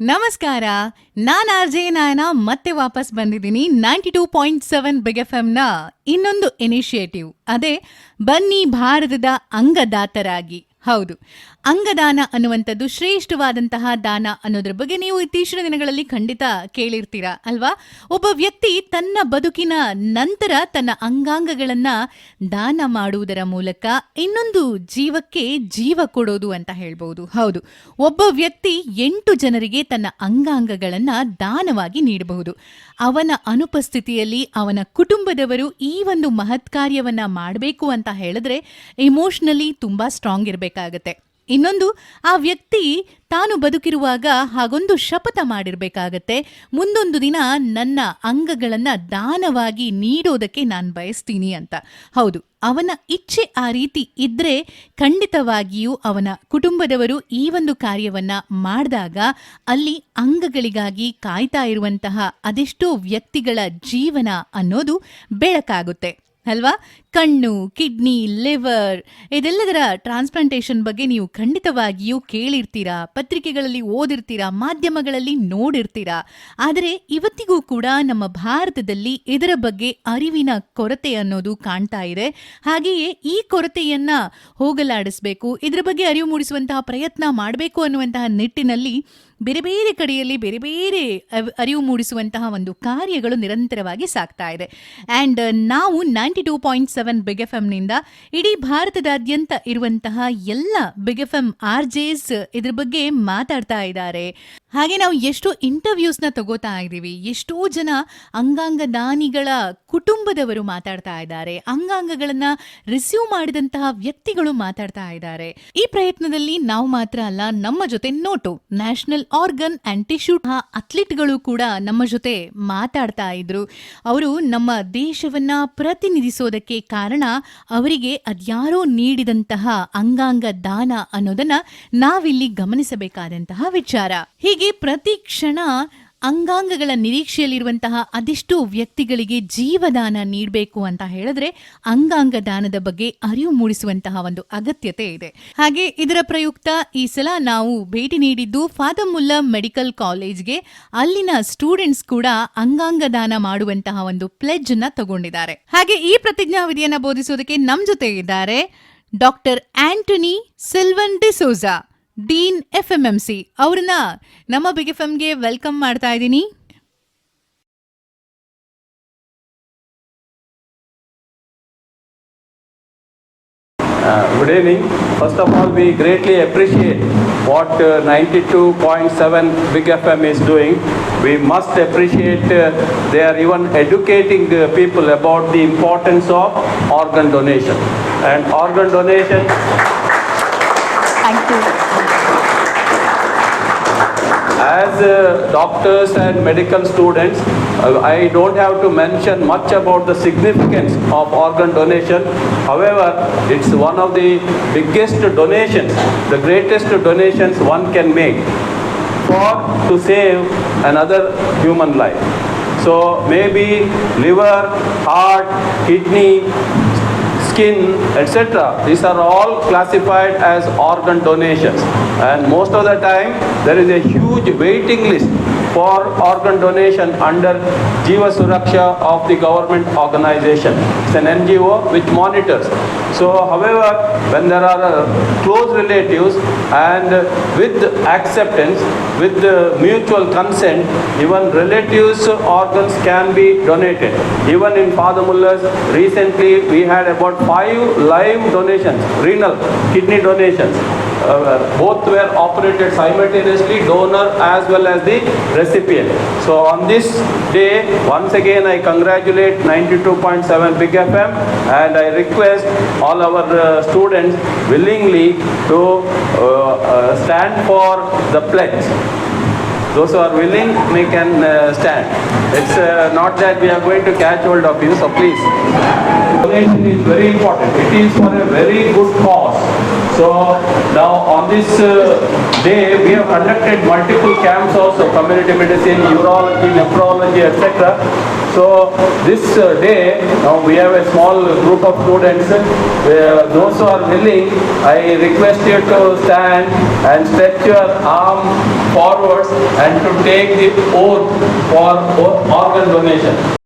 ನಮಸ್ಕಾರ, ನಾನು R J ನಾಯನ ಮತ್ತೆ ವಾಪಸ್ ಬಂದಿದ್ದೀನಿ ninety two point seven big ಎಫ್ನ ಇನ್ನೊಂದು ಇನಿಷಿಯೇಟಿವ್ ಅದೇ ಬನ್ನಿ ಭಾರತದ ಅಂಗದಾತರಾಗಿ. ಹೌದು. ಅಂಗದಾನ ಅನ್ನುವಂಥದ್ದು ಶ್ರೇಷ್ಠವಾದಂತಹ ದಾನ ಅನ್ನೋದ್ರ ಬಗ್ಗೆ ನೀವು ಇತ್ತೀಚಿನ ದಿನಗಳಲ್ಲಿ ಖಂಡಿತ ಕೇಳಿರ್ತೀರಾ ಅಲ್ವಾ? ಒಬ್ಬ ವ್ಯಕ್ತಿ ತನ್ನ ಬದುಕಿನ ನಂತರ ತನ್ನ ಅಂಗಾಂಗಗಳನ್ನ ದಾನ ಮಾಡುವುದರ ಮೂಲಕ ಇನ್ನೊಂದು ಜೀವಕ್ಕೆ ಜೀವ ಕೊಡೋದು ಅಂತ ಹೇಳ್ಬೋದು. ಹೌದು. ಒಬ್ಬ ವ್ಯಕ್ತಿ ಎಂಟು ಜನರಿಗೆ ತನ್ನ ಅಂಗಾಂಗಗಳನ್ನ ದಾನವಾಗಿ ನೀಡಬಹುದು. ಅವನ ಅನುಪಸ್ಥಿತಿಯಲ್ಲಿ ಅವನ ಕುಟುಂಬದವರು ಈ ಒಂದು ಮಹತ್ಕಾರ್ಯವನ್ನ ಮಾಡಬೇಕು ಅಂತ ಹೇಳಿದ್ರೆ ಇಮೋಷನಲಿ ತುಂಬಾ ಸ್ಟ್ರಾಂಗ್ ಇರಬೇಕಾಗತ್ತೆ ಇನ್ನೊಂದು, ಆ ವ್ಯಕ್ತಿ ತಾನು ಬದುಕಿರುವಾಗ ಹಾಗೊಂದು ಶಪಥ ಮಾಡಿರಬೇಕಾಗತ್ತೆ. ಮುಂದೊಂದು ದಿನ ನನ್ನ ಅಂಗಗಳನ್ನು ದಾನವಾಗಿ ನೀಡೋದಕ್ಕೆ ನಾನು ಬಯಸ್ತೀನಿ ಅಂತ. ಹೌದು, ಅವನ ಇಚ್ಛೆ ಆ ರೀತಿ ಇದ್ದರೆ ಖಂಡಿತವಾಗಿಯೂ ಅವನ ಕುಟುಂಬದವರು ಈ ಒಂದು ಕಾರ್ಯವನ್ನ ಮಾಡಿದಾಗ ಅಲ್ಲಿ ಅಂಗಗಳಿಗಾಗಿ ಕಾಯ್ತಾ ಇರುವಂತಹ ಅದೆಷ್ಟೋ ವ್ಯಕ್ತಿಗಳ ಜೀವನ ಅನ್ನೋದು ಬೆಳಕಾಗುತ್ತೆ. ಅಲ್ವಾ? ಕಣ್ಣು, ಕಿಡ್ನಿ, ಲಿವರ್ ಇದೆಲ್ಲದರ ಟ್ರಾನ್ಸ್ಪ್ಲಾಂಟೇಷನ್ ಬಗ್ಗೆ ನೀವು ಖಂಡಿತವಾಗಿಯೂ ಕೇಳಿರ್ತೀರಾ? ಪತ್ರಿಕೆಗಳಲ್ಲಿ ಓದಿರ್ತೀರಾ? ಮಾಧ್ಯಮಗಳಲ್ಲಿ ನೋಡಿರ್ತೀರಾ? ಆದರೆ ಇವತ್ತಿಗೂ ಕೂಡ ನಮ್ಮ ಭಾರತದಲ್ಲಿ ಇದರ ಬಗ್ಗೆ ಅರಿವಿನ ಕೊರತೆ ಅನ್ನೋದು ಕಾಣ್ತಾ ಇದೆ. ಹಾಗೆಯೇ ಈ ಕೊರತೆಯನ್ನ ಹೋಗಲಾಡಿಸಬೇಕು, ಇದರ ಬಗ್ಗೆ ಅರಿವು ಮೂಡಿಸುವಂತಹ ಪ್ರಯತ್ನ ಮಾಡಬೇಕು ಅನ್ನುವಂತಹ ನಿಟ್ಟಿನಲ್ಲಿ ಬೇರೆ ಬೇರೆ ಕಡೆಯಲ್ಲಿ ಬೇರೆ ಬೇರೆ ಅರಿವು ಮೂಡಿಸುವಂತಹ ಒಂದು ಕಾರ್ಯಗಳು ನಿರಂತರವಾಗಿ ಸಾಗ್ತಾ ಇದೆ. ಆ್ಯಂಡ್ ನಾವು ninety two point seven big F ಎಂನಿಂದ ಇಡೀ ಭಾರತದಾದ್ಯಂತ ಇರುವಂತಹ ಎಲ್ಲ big F M R Js ಇದ್ರ ಬಗ್ಗೆ ಮಾತಾಡ್ತಾ ಇದ್ದಾರೆ. ಹಾಗೆ ನಾವು ಎಷ್ಟೋ ಇಂಟರ್ವ್ಯೂಸ್ನ ತಗೋತಾ ಇದ್ದೀವಿ. ಎಷ್ಟೋ ಜನ ಅಂಗಾಂಗ ದಾನಿಗಳ ಕುಟುಂಬದವರು ಮಾತಾಡ್ತಾ ಇದ್ದಾರೆ. ಅಂಗಾಂಗಗಳನ್ನ ರಿಸೀವ್ ಮಾಡಿದಂತಹ ವ್ಯಕ್ತಿಗಳು ಮಾತಾಡ್ತಾ ಇದ್ದಾರೆ. ಈ ಪ್ರಯತ್ನದಲ್ಲಿ ನಾವು ಮಾತ್ರ ಅಲ್ಲ, ನಮ್ಮ ಜೊತೆ NOTTO national organ and tissue ಅಥ್ಲೀಟ್ಗಳು ಕೂಡ ನಮ್ಮ ಜೊತೆ ಮಾತಾಡ್ತಾ ಇದ್ರು. ಅವರು ನಮ್ಮ ದೇಶವನ್ನ ಪ್ರತಿನಿಧಿಸೋದಕ್ಕೆ ಕಾರಣ ಅವರಿಗೆ ಅದ್ಯಾರೋ ನೀಡಿದಂತಹ ಅಂಗಾಂಗ ದಾನ ಅನ್ನೋದನ್ನ ನಾವಿಲ್ಲಿ ಗಮನಿಸಬೇಕಾದಂತಹ ವಿಚಾರ. ಹೀಗೆ ಪ್ರತಿ ಕ್ಷಣ ಅಂಗಾಂಗಗಳ ನಿರೀಕ್ಷೆಯಲ್ಲಿರುವಂತಹ ಅದೆಷ್ಟು ವ್ಯಕ್ತಿಗಳಿಗೆ ಜೀವದಾನ ನೀಡಬೇಕು ಅಂತ ಹೇಳಿದ್ರೆ ಅಂಗಾಂಗ ದಾನದ ಬಗ್ಗೆ ಅರಿವು ಮೂಡಿಸುವಂತಹ ಒಂದು ಅಗತ್ಯತೆ ಇದೆ. ಹಾಗೆ ಇದರ ಪ್ರಯುಕ್ತ ಈ ಸಲ ನಾವು ಭೇಟಿ ನೀಡಿದ್ದು ಫಾದಮುಲ್ಲಾ ಮೆಡಿಕಲ್ ಕಾಲೇಜ್ಗೆ ಅಲ್ಲಿನ ಸ್ಟೂಡೆಂಟ್ಸ್ ಕೂಡ ಅಂಗಾಂಗ ದಾನ ಮಾಡುವಂತಹ ಒಂದು ಪ್ಲೆಜ್ ಅನ್ನ ತಗೊಂಡಿದ್ದಾರೆ. ಹಾಗೆ ಈ ಪ್ರತಿಜ್ಞಾವಿಧಿಯನ್ನ ಬೋಧಿಸೋದಕ್ಕೆ ನಮ್ಮ ಜೊತೆ ಇದ್ದಾರೆ doctor Antony Silvan D'Souza dean F M M C ಅವ್ರನ್ನ ನಮ್ಮ ಬಿಗ್ ಎಫ್ ಎಂಗೆ ವೆಲ್ಕಮ್ ಮಾಡ್ತಾ ಇದ್ದೀನಿ Uh, Good evening. First of all, we greatly appreciate what uh, 92.7 Big FM is doing. We must appreciate uh, they are even educating uh, people about the importance of organ donation. And organ donation Thank you. As uh, doctors and medical students, uh, I don't have to mention much about the significance of organ donation. However, it's one of the biggest donations, the greatest donations one can make for to save another human life. So maybe liver, heart, kidney, skin, etc. These are all classified as organ donations. And most of the time, there is a huge waiting list for organ donation under Jiva Suraksha of the government organization. It's an NGO which monitors. So, however, when there are uh, close relatives and with acceptance, with uh, mutual consent, even relatives' organs can be donated. Even in Father Mullah's, recently we had about five live donations, renal, kidney donations. Uh, both were operated simultaneously, donor as well as the recipient. So on this day, once again I congratulate 92.7 Big FM and I request all our uh, students willingly to uh, uh, stand for the pledge. Those who are willing, they can uh, stand. It's uh, not that we are going to catch hold of you, so please. Donation is very important. It is for a very good cause. So now on this uh, day, we have conducted multiple camps also, community medicine, urology, nephrology, etc. So this uh, day, now we have a small group of students. Uh, Those who are willing, I request you to stand and stretch your arm forwards and to take the oath for organ donation.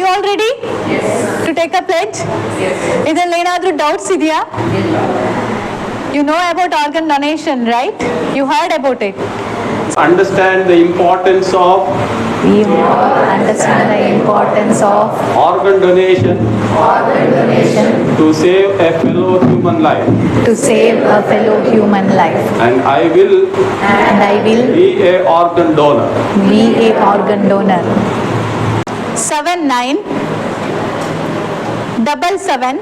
You all ready to take a plate ಇದರಲ್ಲಿ ಏನಾದರೂ doubts ಇದೆಯಾ you know about organ donation right you heard about it Understand the importance of We understand the importance of organ donation donation to save a fellow human life. to save a fellow human life. And I will And I will be a organ donor. be a organ donor. Seven nine double seven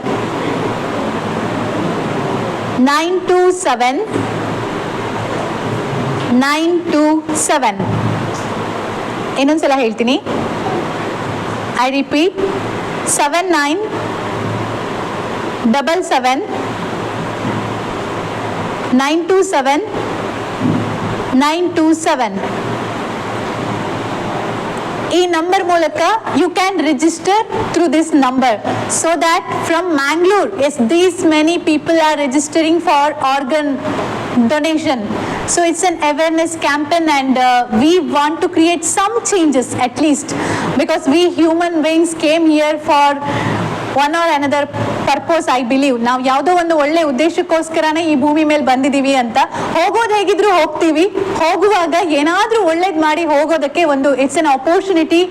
nine two seven nine two seven ಇನ್ನೊಂದ್ಸಲ ಹೇಳ್ತೀನಿ. I repeat seven nine double seven nine two seven nine two seven ಈ number ಮೂಲಕ you can register through this number so that from Mangalore as these many people are registering for organ donation so it's an awareness campaign and uh, we want to create some changes at least because we human beings came here for one or another purpose I believe ನಾವು ಯಾವುದೋ ಒಂದು ಒಳ್ಳೆ ಉದ್ದೇಶಕ್ಕೋಸ್ಕರನೇ ಈ ಭೂಮಿ ಮೇಲೆ ಬಂದಿದ್ದೀವಿ ಅಂತ ಹೋಗೋದು ಹೇಗಿದ್ರು ಹೋಗ್ತೀವಿ. ಹೋಗುವಾಗ ಏನಾದರೂ ಒಳ್ಳೇದು ಮಾಡಿ ಹೋಗೋದಕ್ಕೆ ಒಂದು it's an opportunity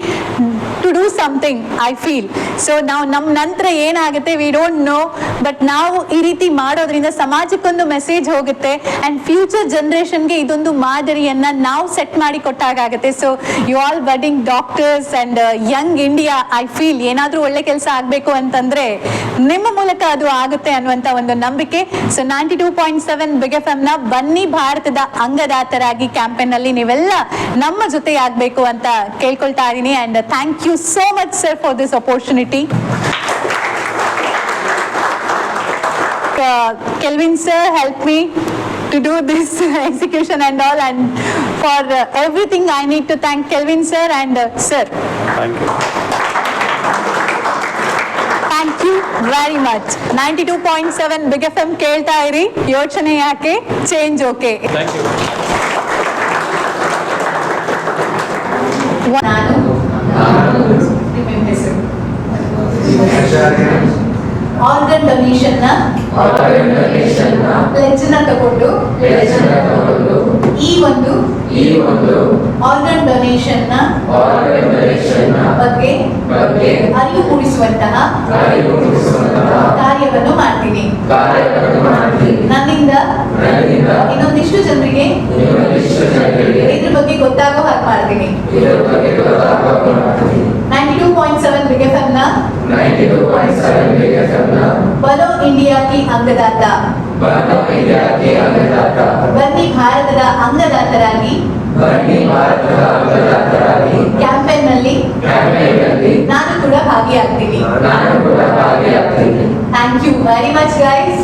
to do something I feel so ನಾವು ನಮ್ಮ ನಂತರ ಏನಾಗುತ್ತೆ ವಿ ಡೋಂಟ್ ನೋ ಬಟ್ ನಾವು ಈ ರೀತಿ ಮಾಡೋದ್ರಿಂದ ಸಮಾಜಕ್ಕೊಂದು ಮೆಸೇಜ್ ಹೋಗುತ್ತೆ ಆ್ಯಂಡ್ ಫ್ಯೂಚರ್ ಜನ್ರೇಷನ್ಗೆ ಇದೊಂದು ಮಾದರಿಯನ್ನ ನಾವು ಸೆಟ್ ಮಾಡಿ ಕೊಟ್ಟಾಗುತ್ತೆ so you all wedding doctors and young India I feel ಏನಾದರೂ ಒಳ್ಳೆ ಕೆಲಸ ಆಗಬೇಕು ಅಂತಂದ್ರೆ ನಿಮ್ಮ ಮೂಲಕ ಅದು ಆಗುತ್ತೆ ಅನ್ನುವಂಥ ಒಂದು ನಂಬಿಕೆ. So ninety two point seven big F ಬನ್ನಿ ಭಾರತದ ಅಂಗದಾತರಾಗಿ ಕ್ಯಾಂಪೇನ್ ಅಲ್ಲಿ ನೀವೆಲ್ಲ ನಮ್ಮ ಜೊತೆ ಆಗಬೇಕು ಅಂತ ಕೇಳ್ಕೊಳ್ತಾ ಇದ್ದೀನಿ and thank you So much sir for this opportunity Kelvin sir helped me to do this execution and all and for uh, everything I need to thank Kelvin sir and uh, sir. Thank you. Thank you very much ninety two point seven big F M ಕೇಳ್ತಾ ಇರಿ ಯೋಚನೆ ಯಾಕೆ change okay Thank you. Organ ಡೊನೇಷನ್ನ ತಗೊಂಡು ಈ ತಗೊಂಡು ಈ ಒಂದು organ ಡೊನೇಷನ್ನ ಬಗ್ಗೆ ಅರಿವು ಮೂಡಿಸುವಂತಹ ಕಾರ್ಯವನ್ನು ಮಾಡ್ತೀನಿ. ನನ್ನಿಂದ ಇನ್ನೊಂದಿಷ್ಟು ಜನರಿಗೆ ಇದ್ರ ಬಗ್ಗೆ ಗೊತ್ತಾಗೋ ಹಾಗೆ ಮಾಡ್ತೀನಿ ninety two point seven big F ಬಲೋ India ಕಿ ಅಂಗದಾತ. ಬನ್ನಿ ಭಾರತದ ಅಂಗದಾತರಾಗಿ. ಕ್ಯಾಂಪೇನ್ನಲ್ಲಿ ನಾನು ಕೂಡ ಭಾಗಿಯಾಗ್ತೀನಿ. Thank you very much guys